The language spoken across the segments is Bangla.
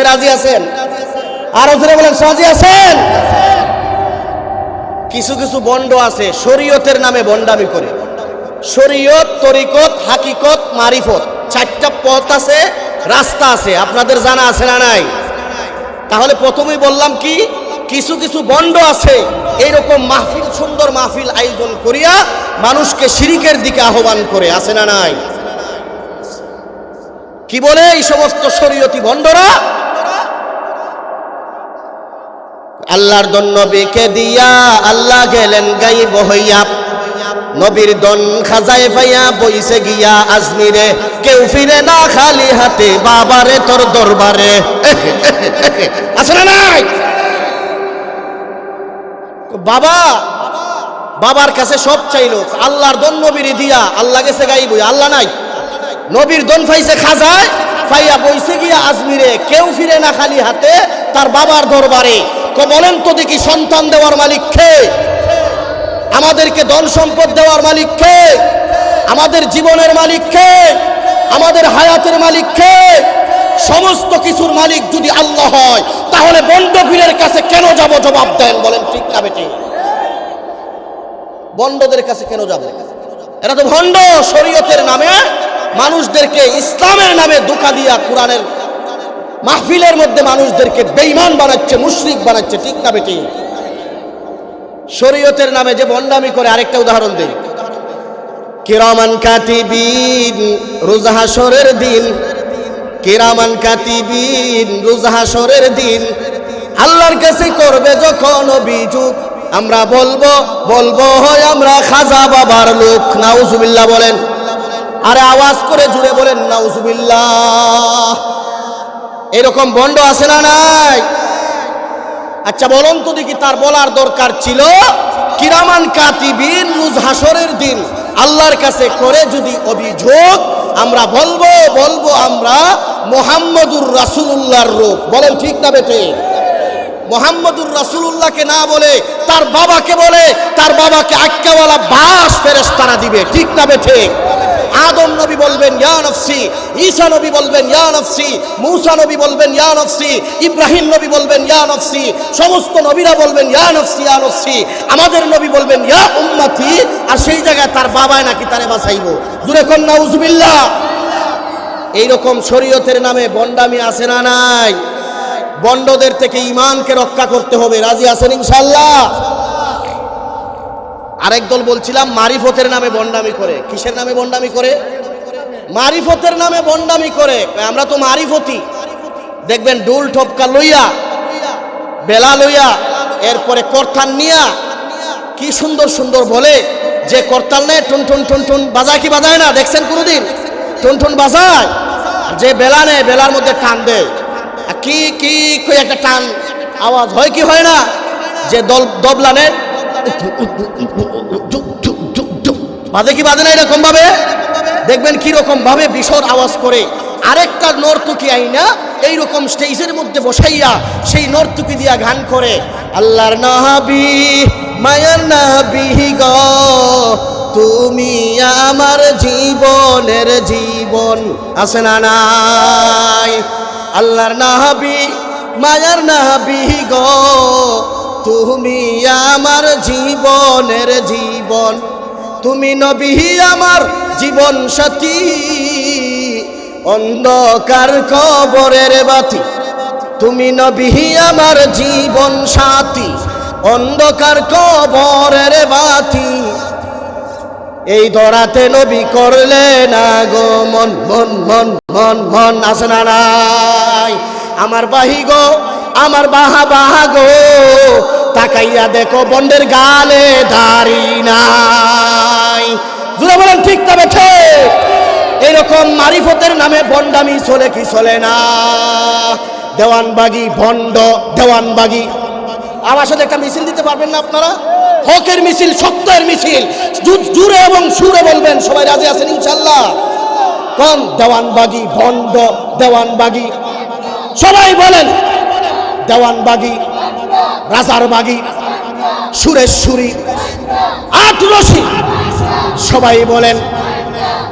মানতে রাজি আছেন? আরও জোরে বলেন রাজি আছেন? কিছু কিছু বন্ড আছে, শরীয়তের নামে বন্ডামি করে। শরীয়ত, তরিকত, হাকিকত, মারিফত, চারটা পথ আছে, রাস্তা আছে। আপনাদের জানা আছে না নাই? তাহলে প্রথমেই বললাম কি, কিছু কিছু বন্ড আছে, এইরকম মাহফিল, সুন্দর মাহফিল আয়োজন করিয়া মানুষকে শিরিকের দিকে আহ্বান করে। আছে না নাই? কি বলে এই সমস্ত শরীয়তি বন্ডরা? আল্লাহর দন নবীকে দিয়া আল্লাহ গেলেন গাইব হইয়া। নবীর দন খাজায় পাইয়া বইছে গিয়া আজমিরে। কেউ ফিরে না খালি হাতে, বাবারে তোর দরবারে। আছে নাই? বাবা, বাবার কাছে সব চাইলো আল্লাহর দন নবীর দিয়া আল্লাহ গেছে গাইব আল্লাহ নাই? নবীর দন ফাইছে খাজায়, ফাইয়া বইছে গিয়া আজমিরে। কেউ ফিরে না খালি হাতে, তার বাবার দরবারে। তো বলেন তো দেখি সন্তান দেওয়ার মালিক কে? আমাদেরকে ধন সম্পদ দেওয়ার মালিক কে? আমাদের জীবনের মালিক কে? আমাদের হায়াতের মালিক কে? সমস্ত কিছুর মালিক যদি আল্লাহ হয়, তাহলে বন্ডপীরের কাছে কেন যাব জবাব দেন? বলেন, ঠিক না বেটি বন্ডদের কাছে কেন যাব? এরা তো ভণ্ড, শরীয়তের নামে। মানুষদেরকে ইসলামের নামে ধোকা দিয়া কোরআনের মাহফিলের মধ্যে মানুষদেরকে বেইমান বানাচ্ছে, মুশরিক বানাচ্ছে, ঠিক না বেটি? শরীয়তের নামে যে বন্ডামি করে, আরেকটা উদাহরণ দেই। কিরামান কাতিবিন, রোজ হাসরের দিন। কিরামান কাতিবিন, রোজ হাসরের দিন। আল্লাহর কাছে করবে যখন অভিযোগ আমরা বলব বলব হয় আমরা খাজা বাবার লোক। নাউজুবিল্লাহ বলেন। আরে আওয়াজ করে জুড়ে বলেন, নাউজুবিল্লাহ। এরকম বন্ড আছে না নাই? আচ্ছা বলুন তো দেখি তার বলার দরকার ছিল? কিরামান কাতিবিন রুজ হাসরের দিন। আল্লাহর কাছে করে যদি অভিযোগ, আমরা বলব বলব আমরা মোহাম্মদুর রাসুল্লাহর রূপ। বলেন ঠিক না বেটে মোহাম্মদুর রাসুল্লাহকে না বলে, তার বাবাকে বলে, তার বাবাকে আক্কাওয়ালা বাস ফেরেস তারা দিবে। ঠিক না বেঠে? আদম নবী বলবেন, ইয়া নফসি। ঈসা নবী বলবেন, ইয়া নফসি। মূসা নবী বলবেন, ইয়া নফসি। ইব্রাহিম নবী বলবেন, ইয়া নফসি। সমস্ত নবীরা বলবেন, ইয়া নফসি ইয়া নফসি। আমাদের নবী বলবেন, ইয়া উম্মতি। আর সেই জায়গায় তার বাবায় নাকি তারে বাঁচাইব। জুরে কন, নাউজুবিল্লাহ। এইরকম শরীয়তের নামে বন্ডামি আছে না নাই? বন্ডদের থেকে ইমানকে রক্ষা করতে হবে। রাজি আছেন ইনশাল্লাহ আরেক দল বলছিলাম, মারিফতের নামে বন্ডামি করে। কিসের নামে বন্ডামি করে? মারিফতের নামে বন্ডামি করে। আমরা তো মারিফতি। দেখবেন ডুল ঠপকা লইয়া, বেলা লইয়া, এরপরে কর্তান নিয়া, কি সুন্দর সুন্দর বলে, যে কর্তাল নেয় টুন টুন টুন টুন বাজায় কি বাজায় না? দেখছেন কোনোদিন? টুন টুন বাজায়। যে বেলা নেয়, বেলার মধ্যে টান দেয়। কি কি একটা টান আওয়াজ হয় কি হয় না? যে দল দবলা নেয় বাজে কি বাজে না এরকম ভাবে? দেখবেন কি রকম ভাবে বিশর আওয়াজ করে। আরেকটা নর্তকি আইনা এইরকম স্টেজের মধ্যে বসাইয়া সেই নর্তকি দিয়া গান করে। আল্লাহর নাহাবি মায়ার নাহাবি গ, তুমি আমার জীবনের জীবন, আছে না নাই? আল্লাহর নাহাবি মায়ার নাহাবি গ তুমি আমার জীবনের জীবন, তুমি নবী আমার জীবন সাথী। অন্ধকার কবরের বাতি, তুমি নবী আমার জীবন সাথী। অন্ধকার কবরের বাতি, এই দরাতে নবী করলে না গো মন মন মন মন মন আসে না নাই? আমার বাহি গো আমার বাহা বাহা গো, তাকাইয়া দেখো বন্ডের গালে দাড়ি নাই। জুড়ে বলেন, ঠিক তবে ঠিক। এইরকম মারিফতের নামে বন্ডামি চলে কি চলে না? দেওয়ানবাগি ভণ্ড দেওয়ানবাগি। আমার সাথে একটা মিছিল দিতে পারবেন না আপনারা? হকের মিছিল, সত্যের মিছিল। জুড়ে এবং সুরে বলবেন, সবাই রাজি আছেন ইনশাল্লাহ? কোন? দেওয়ানবাগি ভণ্ড দেওয়ানবাগি। সবাই বলেন দেওয়ানবাগি, রাজারবাগি, সুরেশ্বরী, আটরসি। সবাই বলেন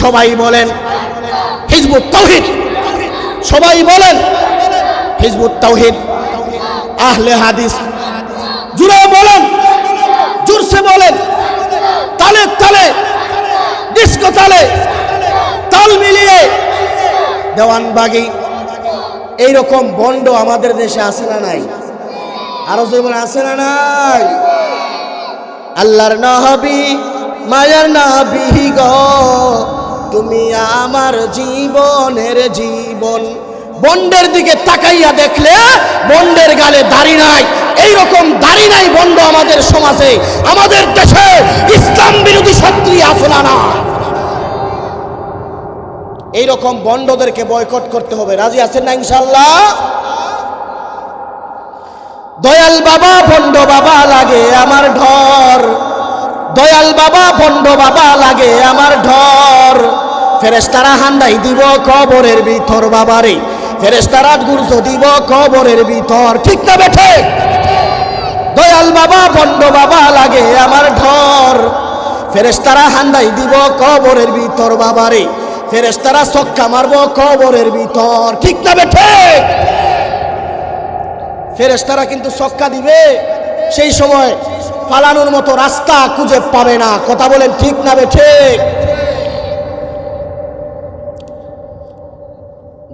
সবাই বলেন, হিজবুত তৌহিদ সবাই বলেন, হিজবুত তাওহিদ। আহলে হাদিস, জুড়ে বলেন, জুরসে বলেন, তালে তালে, ডিস্কো তালে, তাল মিলিয়ে দেওয়ানবাগি এইরকম বন্ড আমাদের দেশে আছে না নাই? আরও যেমন আছে না নাই? আল্লাহর নবী, মায়ার নবী গো, তুমি আমার জীবনের জীবন। বন্ডের দিকে তাকাইয়া দেখলে বন্ডের গালে দাড়ি নাই। এইরকম দাড়ি নাই বন্ড আমাদের সমাজে। আমাদের দেশে ইসলাম বিরোধী শক্তি আছে না না এইরকম বন্ডদেরকে বয়কট করতে হবে। রাজি আছেন না ইনশাল্লাহ দয়াল বাবা বন্ড বাবা লাগে আমার ঢর দয়াল বাবা বন্ড বাবা লাগে আমার ঢর ফেরেস্তারা হান্দাই দিব কবরের ভিতর বাবারে। ফেরেস্তারা গুরুত্ব দিব কবরের ভিতর। ঠিক না বেঠে? দয়াল বাবা বন্ড বাবা লাগে আমার ঢর ফেরেস্তারা হান্দাই দিব কবরের ভিতর বাবারে। ফেরেস্তারা সক্কা মারবো কবরের ভিতর। ঠিক না বেঠে ফেরেস্তারা কিন্তু সক্কা দিবে, সেই সময় পালানোর মতো রাস্তা খুঁজে পাবে না। কথা বলেন ঠিক না বেঠে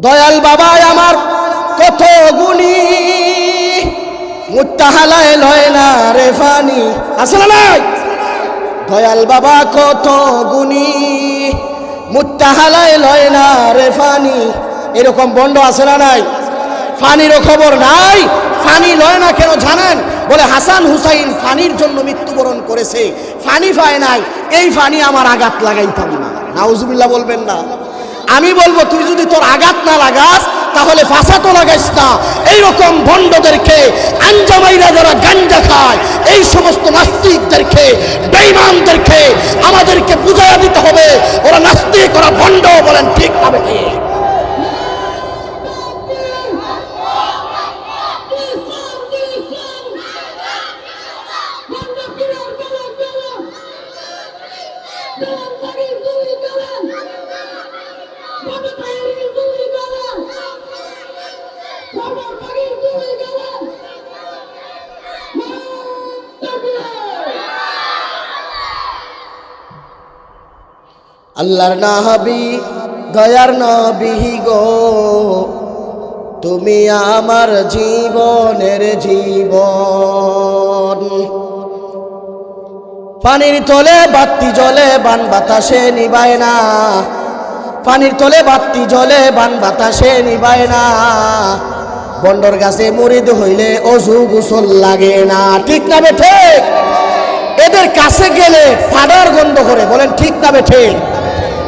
দয়াল বাবাই আমার কত গুণী মুত্তাহালায় লয় না রে ফানি। আসলে দয়াল বাবা কত গুণী। মুত্তাহালায় লয় না রে ফানি। এরকম বন্ড আছে না নাই? ফানিরও খবর নাই। ফানি লয় না কেন জানেন? বলে হাসান হুসাইন ফানির জন্য মৃত্যুবরণ করেছে। ফানি পায় নাই। এই ফানি আমার আঘাত লাগাইতাম না। নাউজুবিল্লাহ বলবেন না। আমি বলব, তুই যদি তোর আঘাত না লাগাস তাহলে ফাঁসা তো লাগাইস না। এইরকম ভণ্ডদেরকে আঞ্জামাইরা যারা গাঞ্জা খায়, এই সমস্ত নাস্তিকদেরকে বেইমানদেরকে আমাদেরকে বুঝাইয়া দিতে হবে। ওরা নাস্তিক, ওরা ভণ্ড বলেন, ঠিক হবে ঠিক আল্লাহর নাহাবি দয়ার নবী গো। তুমি আমার জীবনের জীবন। পানির তলে বাতি জলে বান বাতাসে নিবায় না। পানির তলে বাতি জলে বান বাতাসে নিবায় না। বন্ডর গাছে মরিদ হইলে অজু গোসল লাগে না। ঠিক না বেঠে এদের কাছে গেলে ফাডার গন্ধ করে। বলেন, ঠিক না বেঠে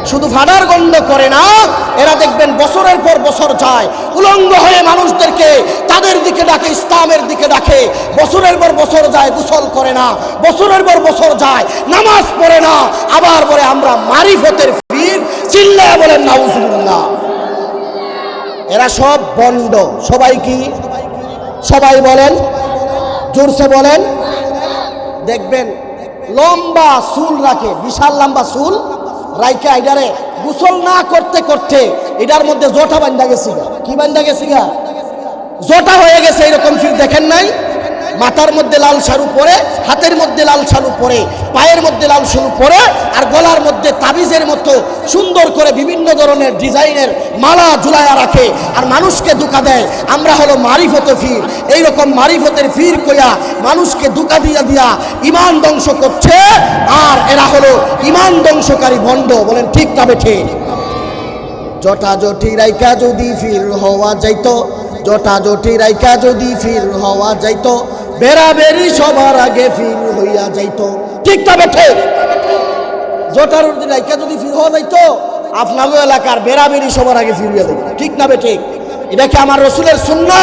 শুধু ফাডার গন্ধ করে না, এরা দেখবেন বছরের পর বছর যায়, উলঙ্গ হয়ে মানুষদেরকে তাদের দিকে ডাকে, ইসলামের দিকে ডাকে। বছরের পর বছর যায়, গোসল করে না। বছরের পর বছর যায়, নামাজ পড়ে না। আবার পরে আমরা মারিফতের ফির চিল্লায় বলেন, নাউজুবিল্লাহ। এরা সব বন্ড। সবাই কি? সবাই বলেন, জোরসে বলেন। দেখবেন লম্বা চুল রাখে, বিশাল লম্বা চুল। রাইকে আইডারে গোসল না করতে করতে এটার মধ্যে জোটা বান্ধা গেছি। কি বান্ধা গেছি গা? জোটা হয়ে গেছে এরকম ফির দেখেন নাই? মাথার মধ্যে লাল শাড়ু পরে, হাতের মধ্যে লাল শাড়ু পরে, পায়ের মধ্যে লাল শাড়ু পরে, আর গলার মধ্যে তাবিজের মতো সুন্দর করে বিভিন্ন ধরনের ডিজাইনের মালা ঝুলাইয়া রাখে, আর মানুষকে দুকা দেয়। আমরা হলো মারিফতে ফির। এইরকম মারিফতের ফির কইয়া মানুষকে দুকা দিয়া দিয়া ইমান ধ্বংস করছে। আর হলো ইমান ধ্বংসকারী ভণ্ড, বলেন ঠিক তবে ঠিক জটা জটি রাইকা যদি ফির হওয়া যাইতো জটা জটি রাইকা যদি ফির হওয়া যাইতো, বেড়াবেড়ি সবার আগে ফির হইয়া যাইত। ঠিক তবে ঠিক জটার রাইকা যদি ফির হওয়া যাইত, আপনারও এলাকার বেড়াবেড়ি সবার আগে ফির হইয়া যাইতো। ঠিক না ঠিক এটা কি আমার রসুলের সুন্না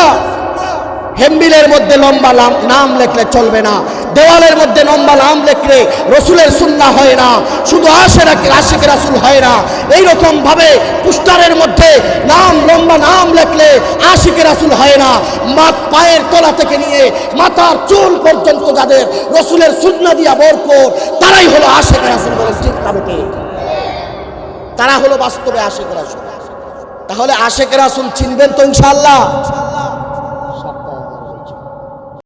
হেম্বিলের মধ্যে লম্বা লাম- নাম লেখলে চলবে না। দেওয়ালের মধ্যে লম্বা নাম লেখলে রসুলের সুন্না হয় না। শুধু আশের আশিক রাসুল হয় না। এইরকম ভাবে পুস্টারের মধ্যে নাম, লম্বা নাম লেখলে আশিক রাসুল হয় না। মাত পায়ের তলা থেকে নিয়ে মাথার চুল পর্যন্ত যাদের রসুলের সুন্না দিয়া বরকর তারাই হলো আশেক রাসুল বলে ঠিক বেটে তারা হলো বাস্তবে আশেক রাসুল। তাহলে আশেক রাসুল চিনবেন তো ইনশাল্লাহ